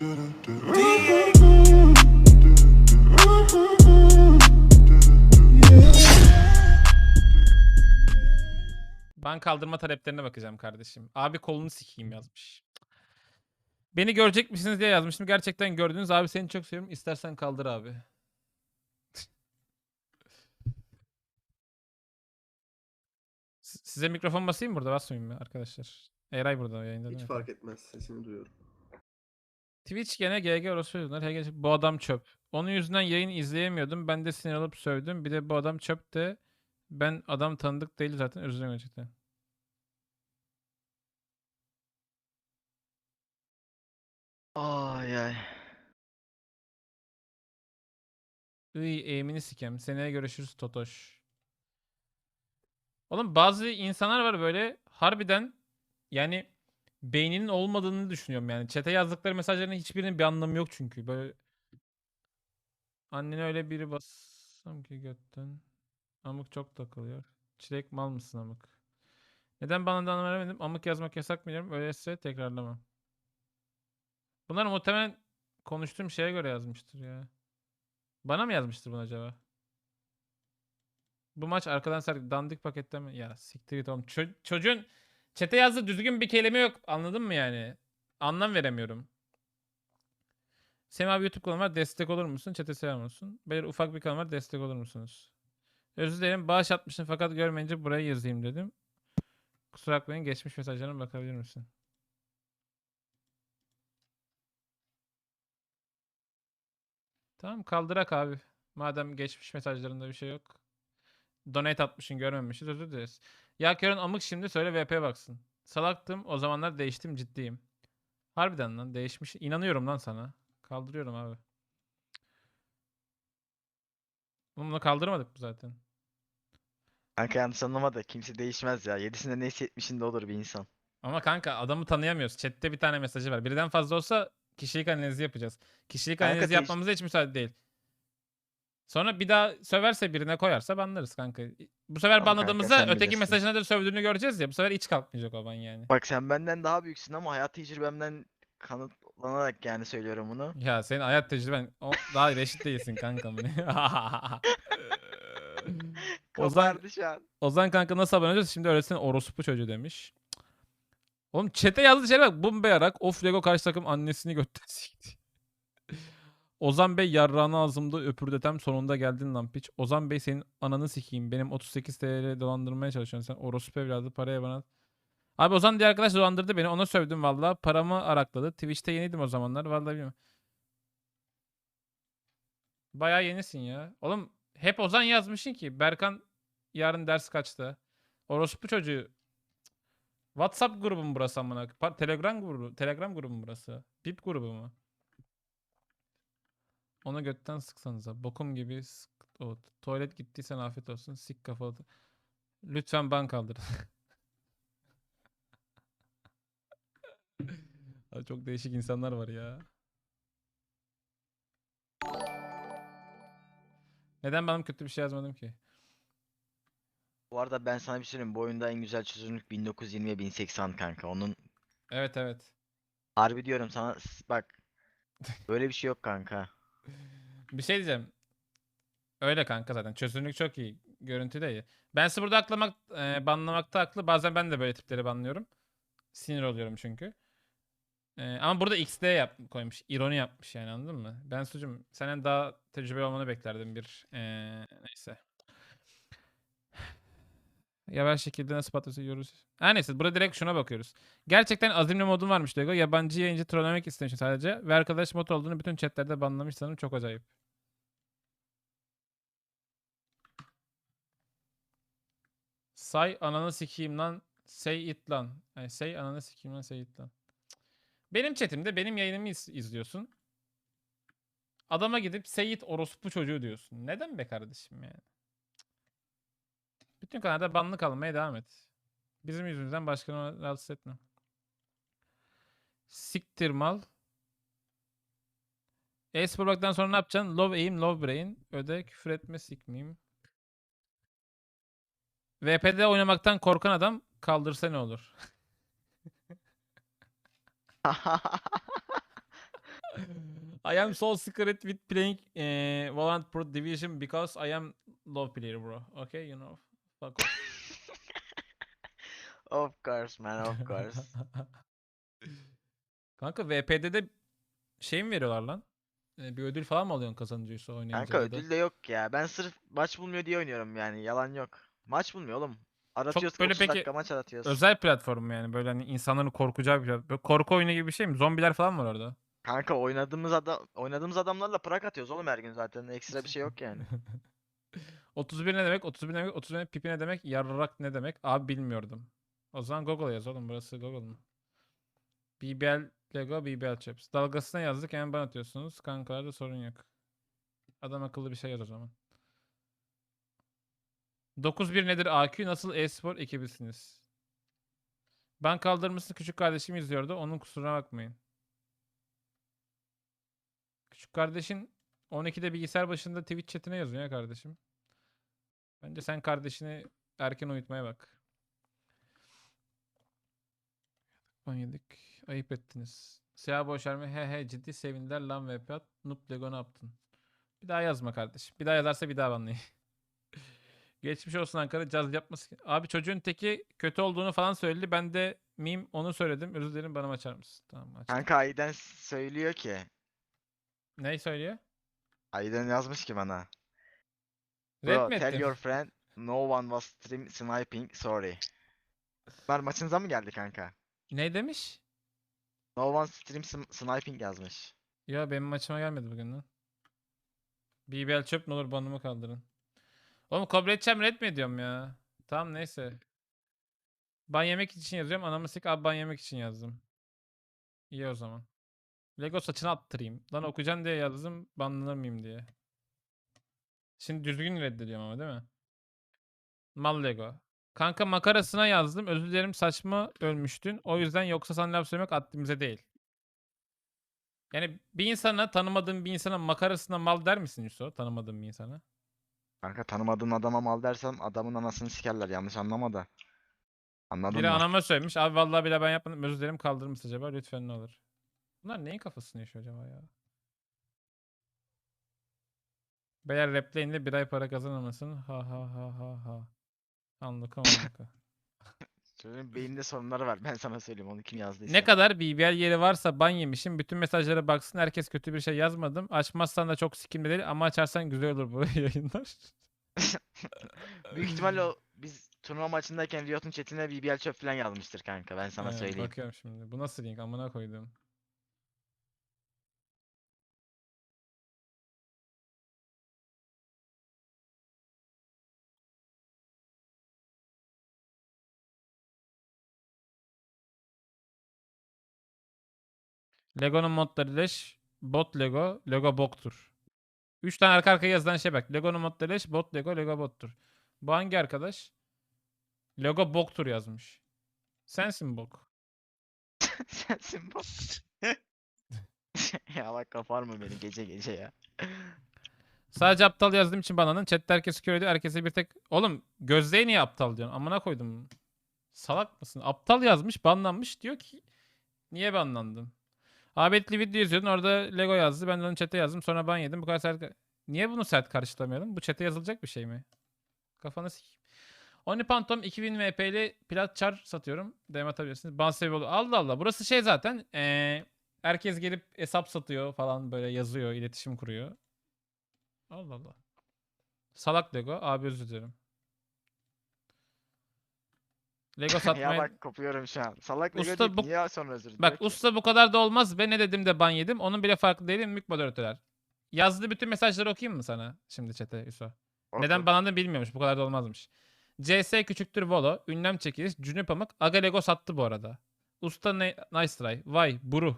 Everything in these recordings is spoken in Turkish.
Ben kaldırma taleplerine bakacağım kardeşim. Abi kolunu sikeyim yazmış. Beni görecek misiniz diye yazmıştım. Gerçekten gördünüz. Abi seni çok seviyorum. İstersen kaldır abi. Size mikrofon basayım mı burada? Basmayayım mı arkadaşlar? Eray burada yayında Hiç fark etmez. Sesini duyuyorum. Twitch gene GG orası yüzünden. Her gece bu adam çöp. Onun yüzünden yayın izleyemiyordum. Ben de sinir alıp sövdüm. Bir de bu adam çöp de ben adam tanıdık değil zaten. Özür dilerim gerçekten. Ay ay. Iy eğimini sikem. Seneye görüşürüz Totoş. Oğlum bazı insanlar var böyle harbiden yani beyninin olmadığını düşünüyorum yani. Çete yazdıkları mesajların hiçbirinin bir anlamı yok çünkü. Böyle annene öyle biri bassam ki götten. Amık çok takılıyor. Çilek mal mısın amık? Neden bana da veremedim? Amık yazmak yasak mı diyorum. Öyleyse tekrarlamam. Bunlar muhtemelen konuştuğum şeye göre yazmıştır ya. Bana mı yazmıştır bunu acaba? Bu maç arkadan sert dandik paketten mi? Ya siktir git oğlum. Ço- çocuğun çete yazdığı düzgün bir kelime yok. Anladın mı yani? Anlam veremiyorum. Semih abi YouTube kanalı var. Destek olur musun? Çete selam olsun. Beyler ufak bir kanal var. Destek olur musunuz? Özür dilerim. Bağış atmışsın fakat görmeyince buraya yazayım dedim. Kusura bakmayın. Geçmiş mesajlarına bakabilir misin? Tamam kaldırak abi. Madem geçmiş mesajlarında bir şey yok. Donate atmışsın görmemişiz özür dileriz. Ya Körün amık şimdi söyle VP baksın. Salaktım o zamanlar değiştim ciddiyim. Harbiden lan değişmiş. İnanıyorum lan sana. Kaldırıyorum abi. Oğlum Bunu kaldırmadık mı zaten? Kanka yanlış anlama da kimse değişmez ya. Yedisinde neyse yetmişinde olur bir insan. Ama kanka adamı tanıyamıyoruz. Chat'te bir tane mesajı var. Birden fazla olsa kişilik analizi yapacağız. Kişilik Kanka analizi değiş- yapmamıza hiç müsaade değil. Sonra bir daha söverse birine koyarsa banlarız kanka. Bu sefer Tamam kanka, banladığımızda sen öteki bilirsin. mesajına da sövdüğünü göreceğiz ya. Bu sefer hiç kalkmayacak o ban yani. Bak sen benden daha büyüksün ama hayat tecrübemden kanıtlanarak yani söylüyorum bunu. Ya senin hayat tecrüben o, daha reşit değilsin kanka. Ozan, şu an. Ozan kanka nasıl abone olacağız? Şimdi öğretsen orospu çocuğu demiş. Oğlum chat'e yazdığı şeyler bak. Bumbe yarak. Of Lego karşı takım annesini götten sikti. Ozan Bey yarrağını ağzımda öpürdetem sonunda geldin lan piç. Ozan Bey senin ananı sikeyim. Benim 38 TL dolandırmaya çalışıyorsun sen. Orospu evladı paraya bana. Abi Ozan diye arkadaş dolandırdı beni. Ona sövdüm valla. Paramı arakladı. Twitch'te yeniydim o zamanlar. Vallahi bilmiyorum. Bayağı yenisin ya. Oğlum hep Ozan yazmışsın ki. Berkan yarın ders kaçta? Orospu çocuğu. WhatsApp grubu mu burası amına? Telegram grubu, Telegram grubu mu burası? Bip grubu mu? Onu götten sıksanıza. Bokum gibi sık o. Tuvalet gittiysen afiyet olsun. Sik kafalı. Lütfen ban kaldır. Abi Çok değişik insanlar var ya. Neden benim kötü bir şey yazmadım ki? Bu arada ben sana bir şey söyleyeyim. Bu oyunda en güzel çözünürlük 1920 ve 1080 kanka. Onun Evet evet. harbi diyorum sana s- bak. Böyle bir şey yok kanka. Bir şey diyeceğim. Öyle kanka zaten. Çözünürlük çok iyi. Görüntü de iyi. Ben sizi burada aklamak, e, banlamakta haklı. Bazen ben de böyle tipleri banlıyorum. Sinir oluyorum çünkü. E, ama burada XD yap, koymuş. ironi yapmış yani anladın mı? Ben sucum senden daha tecrübe olmanı beklerdim bir. e, neyse. Yavaş şekilde nasıl patlatıyoruz? Her neyse burada direkt şuna bakıyoruz. Gerçekten azimli modun varmış Lego. Yabancı yayıncı trollemek istemiş sadece. Ve arkadaş mod olduğunu bütün chatlerde banlamış sanırım. Çok acayip. Say ananı sikeyim lan. Say it lan. Yani say ananı sikeyim lan say it lan. Benim chatimde benim yayınımı iz- izliyorsun. Adama gidip say it orospu çocuğu diyorsun. Neden be kardeşim yani? Bütün kanalda banlı kalmaya devam et. Bizim yüzümüzden başkanı rahatsız etme. Siktir mal. E-spor sonra ne yapacaksın? Love aim, love brain. Öde küfür etme sikmeyeyim. VP'de oynamaktan korkan adam kaldırsa ne olur? I am so scared with playing eh, Valorant Pro Division because I am low player bro. Okay, you know. Off. Of course man of course. Kanka VP'de de şey mi veriyorlar lan? E, bir ödül falan mı alıyorsun kazanıcıysa oynayınca? Kanka ya da- ödül de yok ya. Ben sırf maç bulmuyor diye oynuyorum yani. Yalan yok. Maç bulmuyor oğlum. Aratıyoruz böyle 30 peki dakika maç aratıyoruz. Özel platform mu yani böyle hani insanların korkacağı bir platform. Böyle korku oyunu gibi bir şey mi? Zombiler falan var orada. Kanka oynadığımız adam oynadığımız adamlarla prak atıyoruz oğlum her gün zaten. Ekstra bir şey yok yani. 31 ne demek? 31 ne demek? 31 ne pipi ne demek? Yarrak ne demek? Abi bilmiyordum. O zaman Google yaz oğlum. Burası Google mu? BBL Lego BBL Chaps. Dalgasına yazdık hemen bana atıyorsunuz. Kankalarda sorun yok. Adam akıllı bir şey yaz o zaman. 9-1 nedir AQ? Nasıl e-spor ekibisiniz? Ben kaldırmışsın küçük kardeşim izliyordu. Onun kusuruna bakmayın. Küçük kardeşin 12'de bilgisayar başında Twitch chatine yazıyor ya kardeşim. Bence sen kardeşini erken uyutmaya bak. Yedik. Ayıp ettiniz. Siyah boşverme. He he ciddi sevindiler lan VP at. Noob Lego ne yaptın? Bir daha yazma kardeşim. Bir daha yazarsa bir daha banlayın. Geçmiş olsun Ankara caz yapması. Abi çocuğun teki kötü olduğunu falan söyledi. Ben de meme onu söyledim. Özür dilerim bana açar mısın? Tamam aç. Kanka Ayden söylüyor ki. Ne söylüyor? Ayden yazmış ki bana. Bro, mi tell ettin? your friend no one was stream sniping sorry. Bunlar maçınıza mı geldi kanka? Ne demiş? No one stream sn- sniping yazmış. Ya benim maçıma gelmedi bugün lan. BBL çöp ne olur banımı kaldırın. Oğlum kabul edeceğim red mi ediyorum ya? Tamam neyse. Ban yemek için yazıyorum. Anamı sik abi ban yemek için yazdım. İyi o zaman. Lego saçını attırayım. Lan okuyacaksın diye yazdım. Banlanır mıyım diye. Şimdi düzgün reddediyorum ama değil mi? Mal Lego. Kanka makarasına yazdım. Özür dilerim saçma ölmüştün. O yüzden yoksa sana laf söylemek haddimize değil. Yani bir insana tanımadığın bir insana makarasına mal der misin Yusuf? Tanımadığın bir insana. Kanka tanımadığın adama mal dersem adamın anasını sikerler yanlış anlama da. Anladın Biri mı? anama söylemiş. Abi vallahi bile ben yapmadım. Özür dilerim kaldırır mısın acaba? Lütfen ne olur. Bunlar neyin kafasını yaşıyor acaba ya? Beyler de bir ay para kazanamasın. Ha ha ha ha ha. Anlık anlık. Çocuğun beyninde sorunları var ben sana söyleyeyim onu kim yazdıysa. ne kadar BBL yeri varsa ban yemişim. Bütün mesajlara baksın. Herkes kötü bir şey yazmadım. Açmazsan da çok sikimli değil ama açarsan güzel olur bu yayınlar. Büyük ihtimalle o biz turnuva maçındayken Riot'un chatine BBL çöp falan yazmıştır kanka ben sana Ee, söyleyeyim. Bakıyorum şimdi. Bu nasıl link? Amına koydum. Lego'nun modları leş, bot Lego, Lego boktur. 3 tane arka arkaya yazılan şey bak. Lego'nun modları leş, bot Lego, Lego bottur. Bu hangi arkadaş? Lego boktur yazmış. Sensin bok. Sensin bu. ya bak kapar mı beni gece gece ya. Sadece aptal yazdığım için bananın chatte herkes kör ediyor. Herkese bir tek... Oğlum Gözde'ye niye aptal diyorsun? Amına koydum. Salak mısın? Aptal yazmış banlanmış. Diyor ki niye banlandın? Abetli video yazıyordun orada Lego yazdı. Ben de onu chat'e yazdım. Sonra ban yedim. Bu kadar sert... Niye bunu sert karşılamayalım? Bu chat'e yazılacak bir şey mi? Kafanı sikeyim. Oni Phantom 2000 VP'li plat char satıyorum. DM atabilirsiniz. Ban sebebi olur. Allah Allah. Burası şey zaten. Ee, herkes gelip hesap satıyor falan böyle yazıyor. iletişim kuruyor. Allah Allah. Salak Lego. Abi özür dilerim. Lego ya satmayı... bak kopuyorum şu an. Salak Lego Usta deyip bu- niye sonra özür diliyor Bak usta bu kadar da olmaz ve ne dedim de ban yedim. Onun bile farklı değilim mük moderatörler. Yazdığı bütün mesajları okuyayım mı sana şimdi chat'e Yusuf? Neden Oku. banlandığını bilmiyormuş. Bu kadar da olmazmış. CS küçüktür Volo. Ünlem çekiliş. Cünü Pamuk. Aga Lego sattı bu arada. Usta ne, nice try. Vay buru.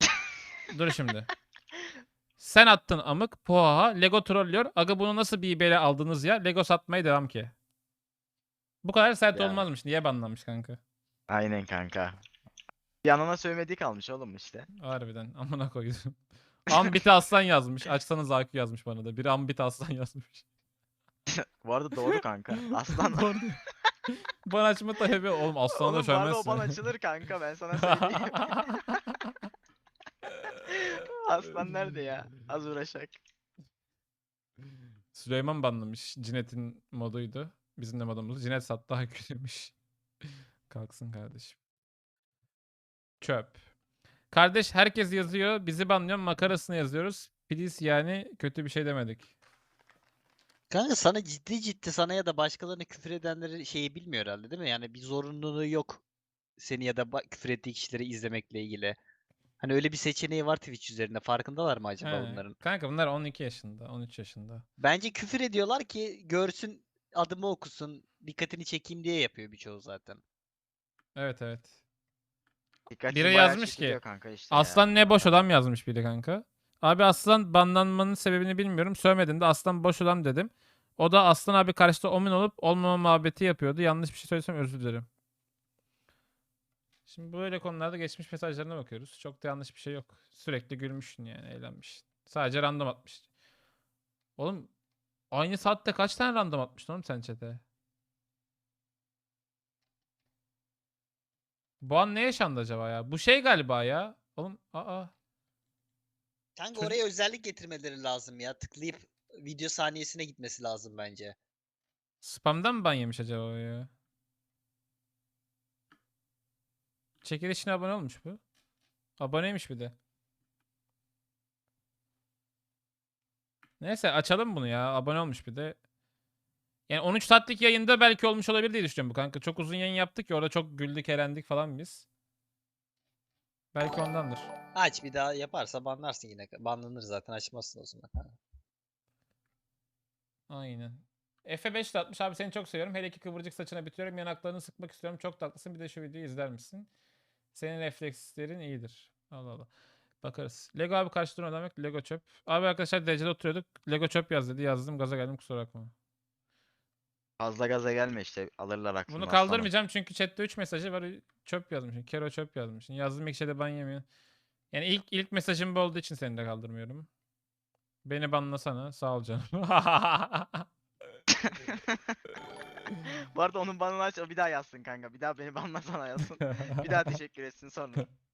Dur şimdi. Sen attın amık. Poha. Lego trollüyor. Aga bunu nasıl bir ibere aldınız ya? Lego satmaya devam ki. Bu kadar sert Ya. olmazmış. Niye banlanmış kanka? Aynen kanka. Yanına söylemediği kalmış oğlum işte. Harbiden. Amına koydum. Ambit Aslan yazmış. Açsanız AQ yazmış bana da. Biri Ambit Aslan yazmış. Bu arada doğru kanka. Aslan Doğru. Ban açma talebi. Oğlum aslanı da Oğlum arada o ban açılır kanka ben sana söyleyeyim. Aslan nerede ya? Az uğraşak. Süleyman banlamış. Cinet'in moduydu. Bizim de modumuz. Cinet sat daha kötüymüş. Kalksın kardeşim. Çöp. Kardeş herkes yazıyor. Bizi banlıyor. Makarasını yazıyoruz. Please yani kötü bir şey demedik. Kanka sana ciddi ciddi sana ya da başkalarına küfür edenleri şeyi bilmiyor herhalde değil mi? Yani bir zorunluluğu yok seni ya da küfür ettiği kişileri izlemekle ilgili. Hani öyle bir seçeneği var Twitch üzerinde. Farkındalar mı acaba He. bunların? Kanka bunlar 12 yaşında, 13 yaşında. Bence küfür ediyorlar ki görsün adımı okusun, dikkatini çekeyim diye yapıyor birçoğu zaten. Evet evet. Dikkatli Biri yazmış ki, kanka işte ya. Aslan ne boş adam yazmış biri kanka. Abi aslan banlanmanın sebebini bilmiyorum. Söylemedim de aslan boş adam dedim. O da aslan abi karşıda omin olup olmama muhabbeti yapıyordu. Yanlış bir şey söylesem özür dilerim. Şimdi böyle konularda geçmiş mesajlarına bakıyoruz. Çok da yanlış bir şey yok. Sürekli gülmüşsün yani eğlenmiş. Sadece random atmış. Oğlum aynı saatte kaç tane random atmıştın oğlum sen chat'e? Bu an ne yaşandı acaba ya? Bu şey galiba ya. Oğlum aa. Kanka oraya özellik getirmeleri lazım ya. Tıklayıp video saniyesine gitmesi lazım bence. Spam'dan mı ban yemiş acaba ya? Çekilişine abone olmuş bu. Aboneymiş bir de. Neyse açalım bunu ya. Abone olmuş bir de. Yani 13 saatlik yayında belki olmuş olabilir diye düşünüyorum bu kanka. Çok uzun yayın yaptık ya orada çok güldük eğlendik falan biz. Belki ondandır. Aç bir daha yaparsa banlarsın yine. Banlanır zaten açmazsın o zaman. Aynen. Efe 5 de atmış. Abi seni çok seviyorum. Hele ki kıvırcık saçına bitiriyorum. Yanaklarını sıkmak istiyorum. Çok tatlısın. Bir de şu videoyu izler misin? Senin reflekslerin iyidir. Allah Allah. Bakarız. Lego abi karşı durma demek. Lego çöp. Abi arkadaşlar derecede oturuyorduk. Lego çöp yaz dedi. Yazdım. Gaza geldim. Kusura bakma. Fazla gaza gelme işte alırlar aklını Bunu kaldırmayacağım çünkü chatte 3 mesajı var. Çöp yazmışsın. Kero çöp yazmışsın. Yazdığım ilk şeyde ban yemiyor. Yani ilk ilk mesajım bu olduğu için seni de kaldırmıyorum. Beni banlasana. Sağ ol canım. Bu arada onun banını aç bir daha yazsın kanka. Bir daha beni banlasana yazsın. bir daha teşekkür etsin sonra.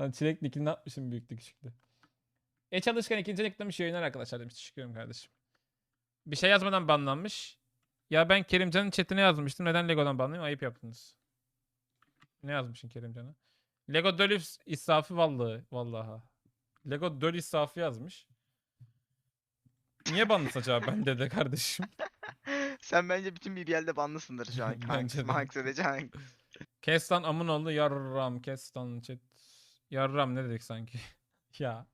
Lan çilek nickini atmışım büyüklü küçüklü. E çalışkan ikinci nicklemiş yayınlar arkadaşlar demiş. Teşekkür ederim kardeşim. Bir şey yazmadan banlanmış. Ya ben Kerimcan'ın chatine yazmıştım. Neden Lego'dan banlayayım? Ayıp yaptınız. Ne yazmışsın Kerimcan'a? Lego Dölüf israfı vallahi. Vallahi. Lego Döl israfı yazmış. Niye banlısın acaba bende de kardeşim? Sen bence bütün BBL'de banlısındır şu an. Bence Hangisi de. hangisi edeceksin? Kes lan amın oldu yarram kes lan chat. Yarram ne dedik sanki? ya.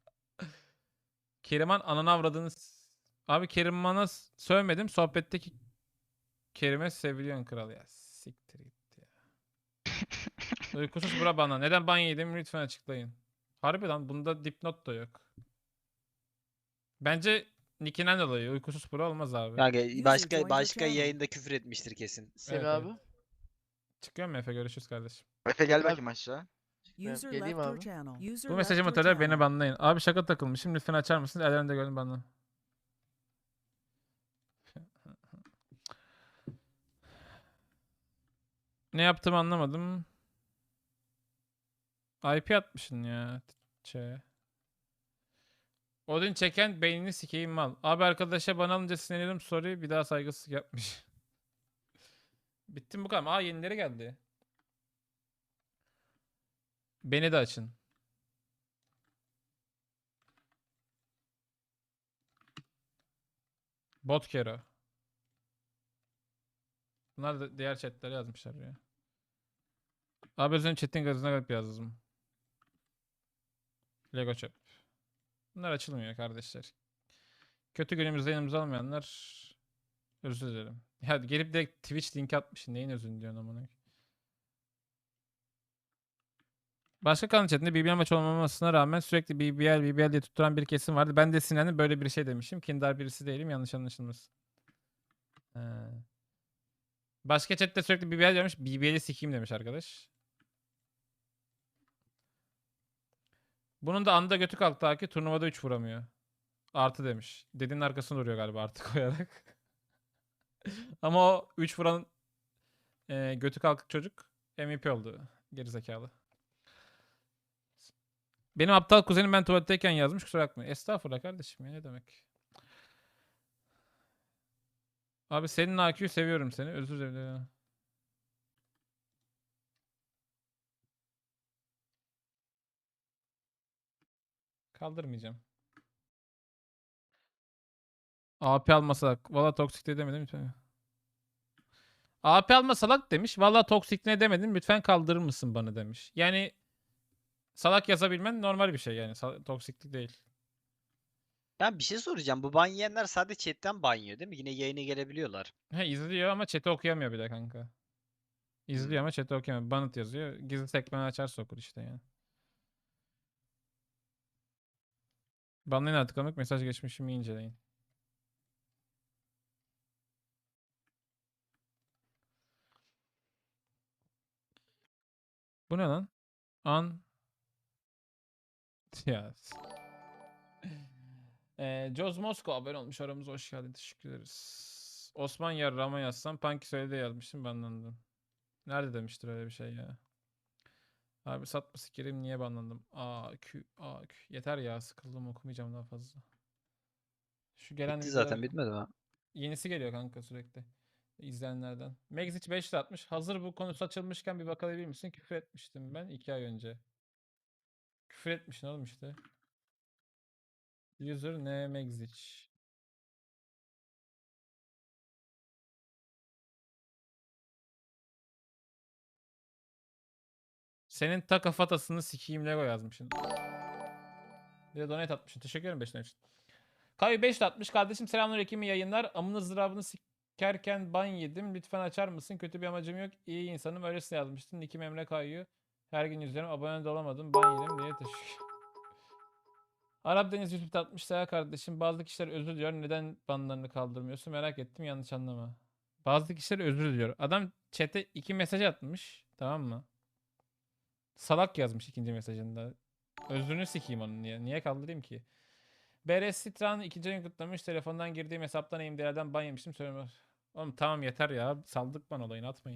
Keriman ananı avradını s- Abi Keriman'a sövmedim. Sohbetteki Kerim'e seviliyorsun kral ya. Siktir git ya. Uykusuz bura bana. Neden ban yedim lütfen açıklayın. Harbi lan bunda dipnot da yok. Bence Nicki'den dolayı uykusuz pro olmaz abi. Kanka başka başka yayında küfür etmiştir kesin. Evet, abi. evet. Çıkıyor mu Efe? Görüşürüz kardeşim. Efe gel bakayım aşağı. User geleyim left your abi. channel. User Bu left mesajımı your tarar beni banlayın. Abi şaka takılmışım. Lütfen açar mısınız? Ellerinde görün bana. Ne yaptığımı anlamadım. IP atmışsın ya. Şey. Odin çeken beynini sikeyim mal. Abi arkadaşa bana alınca sinirlerim sorry bir daha saygısızlık yapmış. Bittim bu kadar. Aa yenileri geldi. Beni de açın. Bot Kero. Bunlar da diğer chatlere yazmışlar ya. Abi özün chat'in gazına garip yazdım. Lego çöp. Bunlar açılmıyor kardeşler. Kötü günümüzde yanımıza almayanlar özür dilerim. Ya gelip de Twitch link atmışsın. Neyin özür diliyorsun amına? Başka kanal chatinde BBL maç olmamasına rağmen sürekli BBL BBL diye tutturan bir kesim vardı. Ben de sinirlendim böyle bir şey demişim. Kindar birisi değilim yanlış anlaşılmasın. He. Başka chatte sürekli BBL demiş. BBL'i sikeyim demiş arkadaş. Bunun da anda götü kalktı ha ki turnuvada 3 vuramıyor. Artı demiş. Dediğinin arkasında duruyor galiba artı koyarak. Ama o 3 vuran e, götü kalkık çocuk MVP oldu. Gerizekalı. Benim aptal kuzenim ben tuvaletteyken yazmış kusura bakma. Estağfurullah kardeşim ya ne demek. Abi senin AQ'yu seviyorum seni. Özür dilerim. Kaldırmayacağım. AP alma salak. Valla toksik de demedim lütfen. AP alma salak demiş. Valla toksik ne demedim lütfen kaldırır mısın bana demiş. Yani salak yazabilmen normal bir şey yani. Sal- toksiklik değil. Ben bir şey soracağım. Bu ban yiyenler sadece chatten ban yiyor değil mi? Yine yayına gelebiliyorlar. He izliyor ama chat'i okuyamıyor bir de kanka. İzliyor ama chat'i okuyamıyor. Banıt yazıyor. Gizli sekmen açarsa okur işte yani. Banlayın artık amık mesaj geçmişimi inceleyin. Bu ne lan? An ya. Ee, Joz Mosko abone olmuş aramıza hoş geldin teşekkür ederiz. Osman Yarrama yazsam Punky söyledi yazmıştım banlandım. Nerede demiştir öyle bir şey ya. Abi satma sikerim niye banlandım? A Q A Q. Yeter ya sıkıldım okumayacağım daha fazla. Şu gelen Bitti videolar- zaten bitmedi mi? Yenisi geliyor kanka sürekli. İzleyenlerden. Mexic 5 atmış. Hazır bu konu açılmışken bir bakabilir misin? Küfür etmiştim ben 2 ay önce. Küfür etmişsin oğlum işte. User ne Mexic. Senin ta kafatasını sikeyim Lego yazmışsın. Bir de donate atmışsın. Teşekkür ederim 5 için. Kayu 5 atmış. Kardeşim selamünaleyküm iyi yayınlar. Amını zırabını sikerken ban yedim. Lütfen açar mısın? Kötü bir amacım yok. İyi insanım. Öylesine yazmıştın. Nikim Emre Kayu. Her gün izliyorum. Abone olamadım. Ban yedim diye teşekkür Arap Deniz YouTube atmış. Seha kardeşim. Bazı kişiler özür diliyor. Neden banlarını kaldırmıyorsun? Merak ettim. Yanlış anlama. Bazı kişiler özür diliyor. Adam chat'e iki mesaj atmış. Tamam mı? Salak yazmış ikinci mesajında. Özrünü sikeyim onun niye? Niye kaldırayım ki? BRS Citran ikinci ayını kutlamış. Telefondan girdiğim hesaptan eğimdelerden ban yemiştim. Söyleme. Oğlum tamam yeter ya. Saldık ban olayını atmayın.